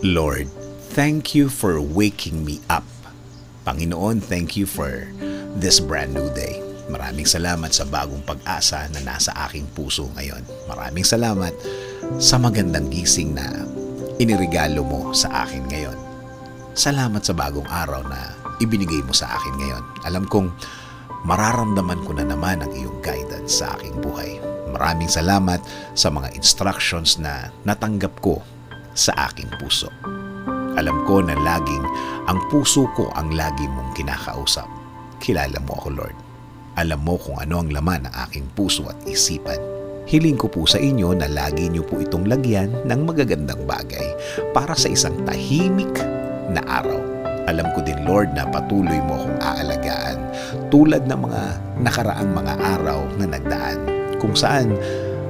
Lord, thank you for waking me up. Panginoon, thank you for this brand new day. Maraming salamat sa bagong pag-asa na nasa aking puso ngayon. Maraming salamat sa magandang gising na iniregalo mo sa akin ngayon. Salamat sa bagong araw na ibinigay mo sa akin ngayon. Alam kong mararamdaman ko na naman ang iyong guidance sa aking buhay. Maraming salamat sa mga instructions na natanggap ko sa aking puso. Alam ko na laging ang puso ko ang lagi mong kinakausap. Kilala mo ako, Lord. Alam mo kung ano ang laman ng aking puso at isipan. Hiling ko po sa inyo na lagi niyo po itong lagyan ng magagandang bagay para sa isang tahimik na araw. Alam ko din, Lord, na patuloy mo akong aalagaan tulad ng mga nakaraang mga araw na nagdaan kung saan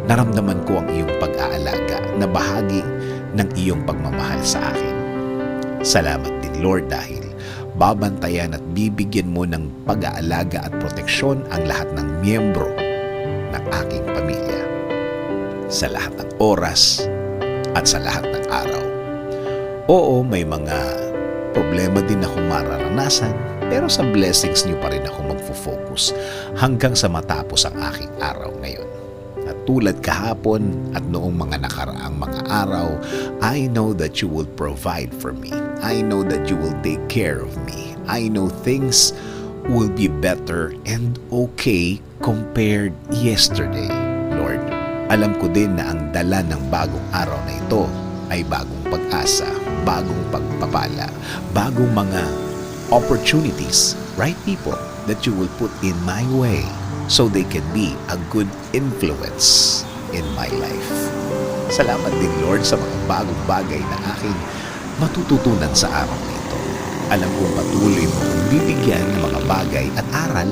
naramdaman ko ang iyong pag-aalaga na bahagi ng iyong pagmamahal sa akin. Salamat din, Lord, dahil babantayan at bibigyan mo ng pag-aalaga at proteksyon ang lahat ng miyembro ng aking pamilya sa lahat ng oras at sa lahat ng araw. Oo, may mga problema din akong mararanasan pero sa blessings niyo pa rin ako magfo-focus hanggang sa matapos ang aking araw ngayon. Tulad kahapon at noong mga nakaraang mga araw, I know that you will provide for me. I know that you will take care of me. I know things will be better and okay compared yesterday, Lord. Alam ko din na ang dala ng bagong araw na ito ay bagong pag-asa, bagong pagpapala, bagong mga opportunities, right people that you will put in my way so they can be a good influence in my life. Salamat din Lord sa mga bagong bagay na aking matututunan sa araw na ito. Alam kong patuloy mo kong bibigyan ng mga bagay at aral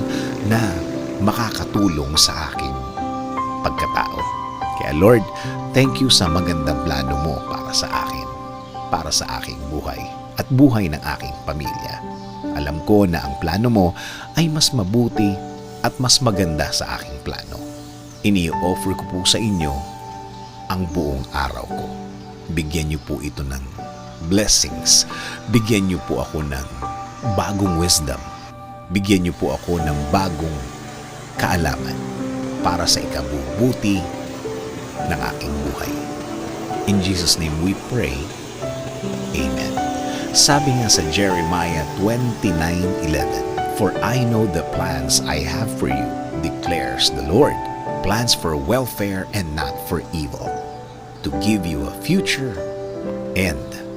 na makakatulong sa aking pagkatao. Kaya Lord, thank you sa magandang plano mo para sa akin, para sa aking buhay at buhay ng aking pamilya. Alam ko na ang plano mo ay mas mabuti at mas maganda sa aking plano. Ini-offer ko po sa inyo ang buong araw ko. Bigyan niyo po ito ng blessings. Bigyan niyo po ako ng bagong wisdom. Bigyan niyo po ako ng bagong kaalaman para sa ikabubuti ng aking buhay. In Jesus' name we pray. Amen. Sabi nga sa Jeremiah 29.11, For I know the plans I have for you, declares the Lord, plans for welfare and not for evil, to give you a future and